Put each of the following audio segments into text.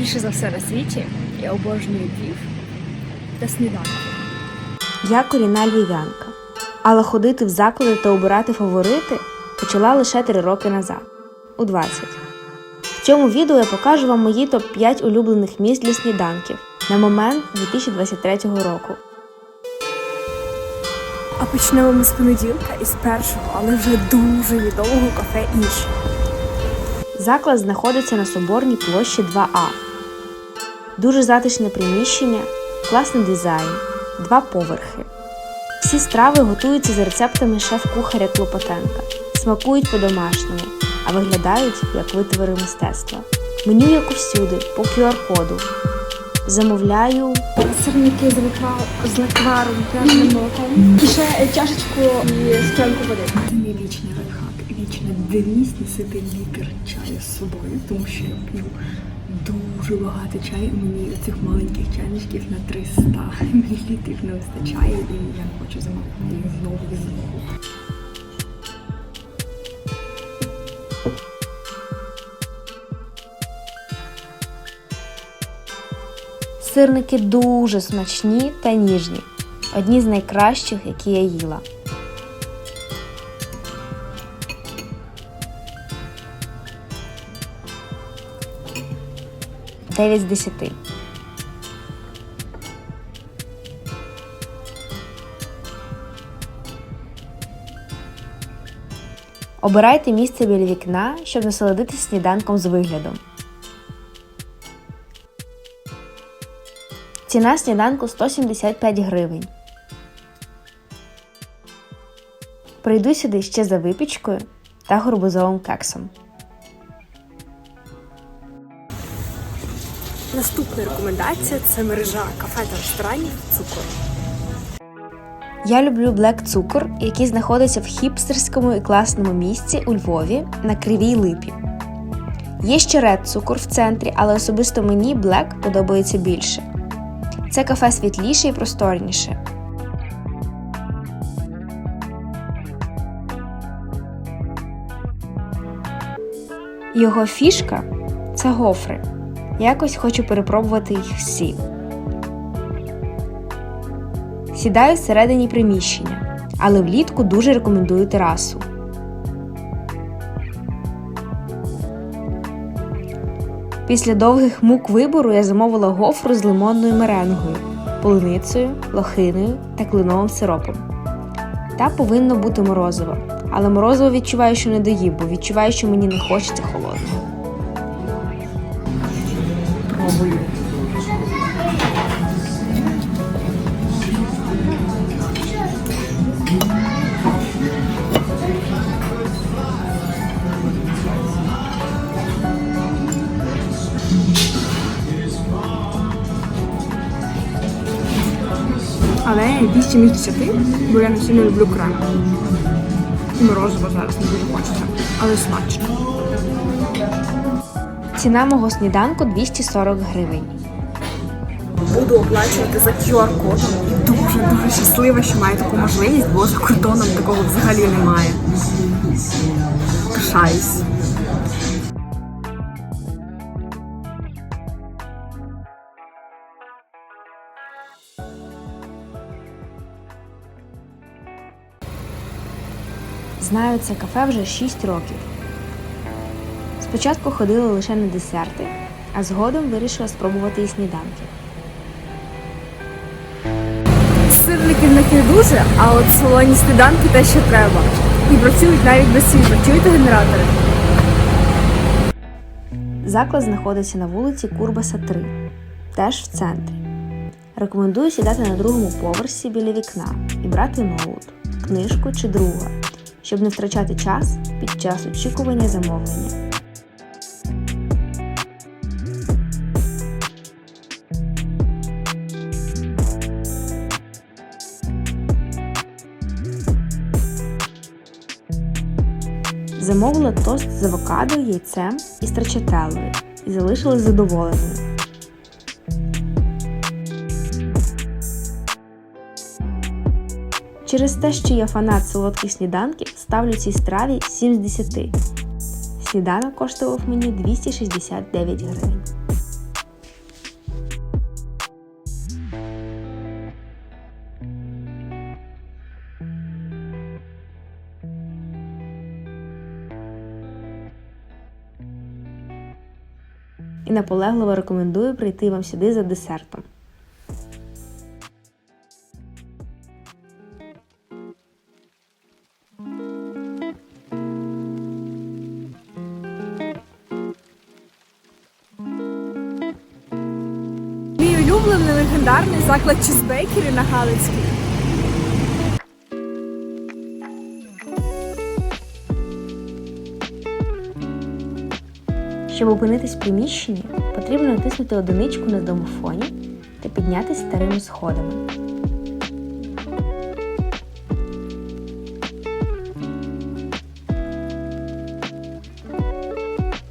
більше за все на світі я обожнюю Львів та сніданки. Я корінна львів'янка, але ходити в заклади та обирати фаворити почала лише 3 роки назад, у 20. В цьому відео я покажу вам мої топ-5 улюблених місць для сніданків на момент 2023 року. А почнемо ми з понеділка і з першого, але вже дуже відомого кафе Іш. Заклад знаходиться на Соборній площі 2А. Дуже затишне приміщення, класний дизайн, два поверхи. Всі страви готуються за рецептами шеф-кухаря Клопотенка, смакують по-домашньому, а виглядають як витвори мистецтва. Меню як усюди, по QR-коду. Замовляю Сирники з, лаква- з лакваром, пряжним молоком. І ще е, чашечку і склянку води. Це мій вічний лайфхак. Вічно дивність носити літр чаю з собою, тому що я п'ю дуже багато чаю, мені цих маленьких чайничків на 300 мл не вистачає, і я хочу замовити їх знову і знову. сирники дуже смачні та ніжні. Одні з найкращих, які я їла. Дев'ять з десяти. Обирайте місце біля вікна, щоб насолодитися сніданком з виглядом. Ціна сніданку 175 гривень. Прийду сюди ще за випічкою та горбузовим кексом. Наступна рекомендація це мережа кафе та ресторанів цукор. Я люблю Black Цукор, який знаходиться в хіпстерському і класному місці у Львові на Кривій Липі. Є ще Red Цукор в центрі, але особисто мені Black подобається більше. Це кафе світліше і просторніше. Його фішка це гофри. Якось хочу перепробувати їх всі. Сідаю всередині приміщення, але влітку дуже рекомендую терасу. Після довгих мук вибору я замовила гофру з лимонною меренгою, полуницею, лохиною та кленовим сиропом. Та повинно бути морозиво. Але морозиво відчуваю, що не доїв, бо відчуваю, що мені не хочеться холодного. 7 бо я не сильно люблю крем. Морозиво зараз не дуже хочеться, але смачно. Ціна мого сніданку 240 гривень. Буду оплачувати за QR-кодом. Дуже-дуже щаслива, що маю таку можливість, бо за кордоном такого взагалі немає. Кишаюсь. Знаю це кафе вже 6 років. Спочатку ходила лише на десерти, а згодом вирішила спробувати і сніданки. Сирників них не дуже, а от солоні сніданки те, що треба. І працюють навіть без світла. Чуєте генератори? Заклад знаходиться на вулиці Курбаса 3, теж в центрі. Рекомендую сідати на другому поверсі біля вікна і брати ноут, книжку чи друга, щоб не втрачати час під час очікування замовлення. Замовила тост з авокадо, яйцем і страчателлою і залишилась задоволеною. Через те, що я фанат солодких сніданків, ставлю цій страві 7 з 10. Сніданок коштував мені 269 гривень. І наполегливо рекомендую прийти вам сюди за десертом. Легендарний заклад чизбейкерів на Галицькій. Щоб опинитись в приміщенні, потрібно натиснути одиничку на домофоні та піднятися старими сходами.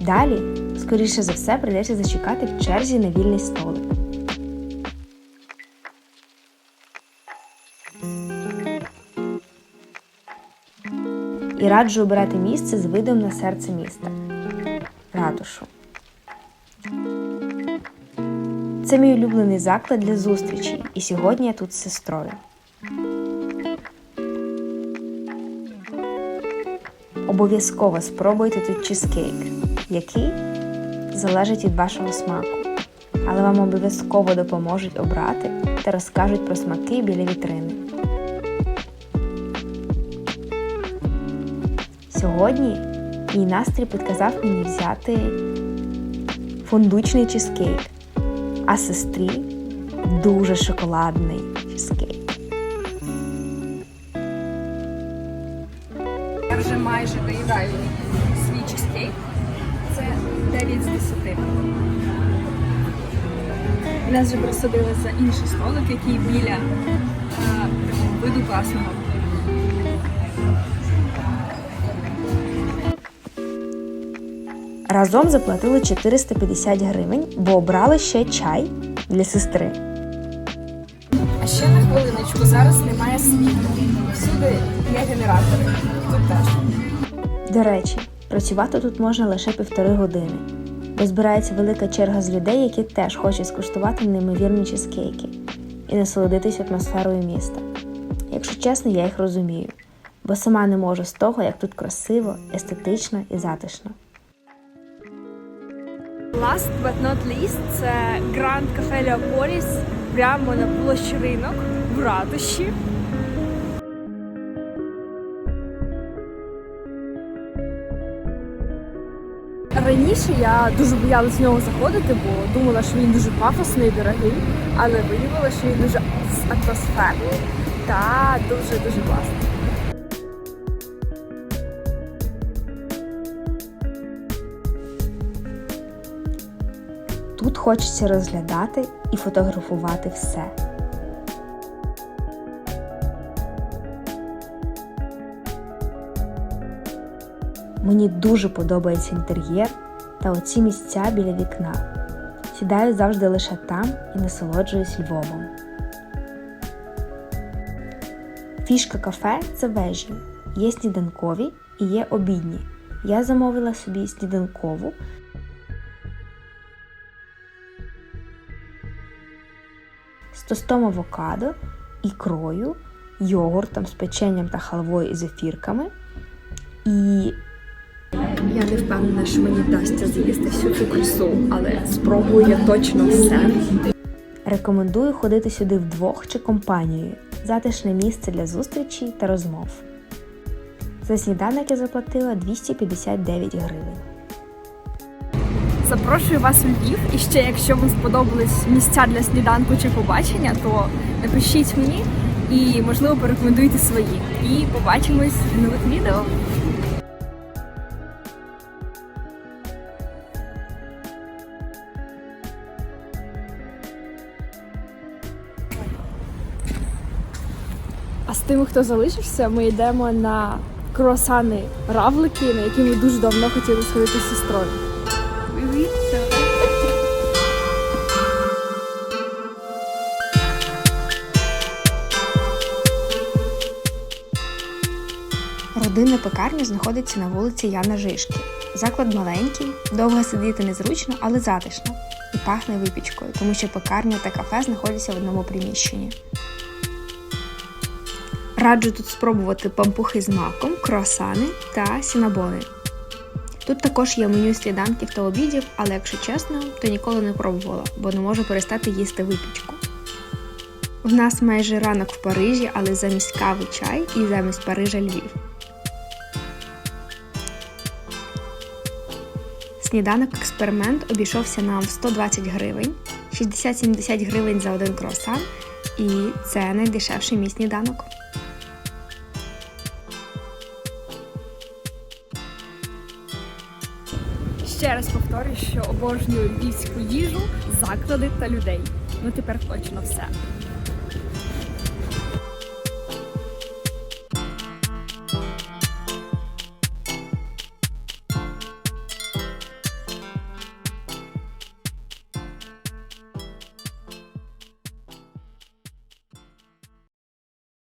Далі, скоріше за все, прийдеться зачекати в черзі на вільний столик. І раджу обирати місце з видом на серце міста ратушу. Це мій улюблений заклад для зустрічей, і сьогодні я тут з сестрою. Обов'язково спробуйте тут чизкейк, який залежить від вашого смаку, але вам обов'язково допоможуть обрати та розкажуть про смаки біля вітрини. Сьогодні мій настрій підказав мені взяти фундучний чизкейк, а сестрі дуже шоколадний чизкейк. Я вже майже доїдаю свій чизкейк. Це 9 з 10. Нас вже присадили за інший столик, який біля такого виду класного. Разом заплатили 450 гривень, бо обрали ще чай для сестри. А ще на хвилиночку, зараз немає світла. Всюди є генератори. Тут теж. До речі, працювати тут можна лише півтори години, бо збирається велика черга з людей, які теж хочуть скуштувати неймовірні чизкейки і насолодитись атмосферою міста. Якщо чесно, я їх розумію, бо сама не можу з того, як тут красиво, естетично і затишно. Last but not least це Grand Cafe Leopolis прямо на площі ринок в ратуші. Раніше я дуже боялась в нього заходити, бо думала, що він дуже пафосний і дорогий, але виявилося, що він дуже атмосферний та дуже дуже класний. Хочеться розглядати і фотографувати все. Мені дуже подобається інтер'єр та оці місця біля вікна. Сідаю завжди лише там і насолоджуюсь Львовом. Фішка кафе це вежі. Є сніданкові і є обідні. Я замовила собі сніданкову з тостом авокадо, ікрою, йогуртом з печенням та халвою і зефірками. І Я не впевнена, що мені вдасться з'їсти всю цю красу, але спробую я точно все. рекомендую ходити сюди вдвох чи компанією. Затишне місце для зустрічей та розмов. За сніданок я заплатила 259 гривень. Запрошую вас у Львів. І ще, якщо вам сподобались місця для сніданку чи побачення, то напишіть мені і, можливо, порекомендуйте свої. І побачимось в нових відео. А з тими, хто залишився, ми йдемо на круасани равлики, на які ми дуже давно хотіли сходити з сестрою. Дивіться. Родинна пекарня знаходиться на вулиці Яна Жишки. Заклад маленький, довго сидіти незручно, але затишно. І пахне випічкою, тому що пекарня та кафе знаходяться в одному приміщенні. Раджу тут спробувати пампухи з маком, круасани та сінабони. Тут також є меню сніданків та обідів, але якщо чесно, то ніколи не пробувала, бо не можу перестати їсти випічку. В нас майже ранок в Парижі, але замість кави чай і замість Парижа Львів. Сніданок експеримент обійшовся нам в 120 гривень, 60-70 гривень за один круасан, і це найдешевший мій сніданок. Повторюю, що обожнюю львівську їжу, заклади та людей. Ну тепер точно все.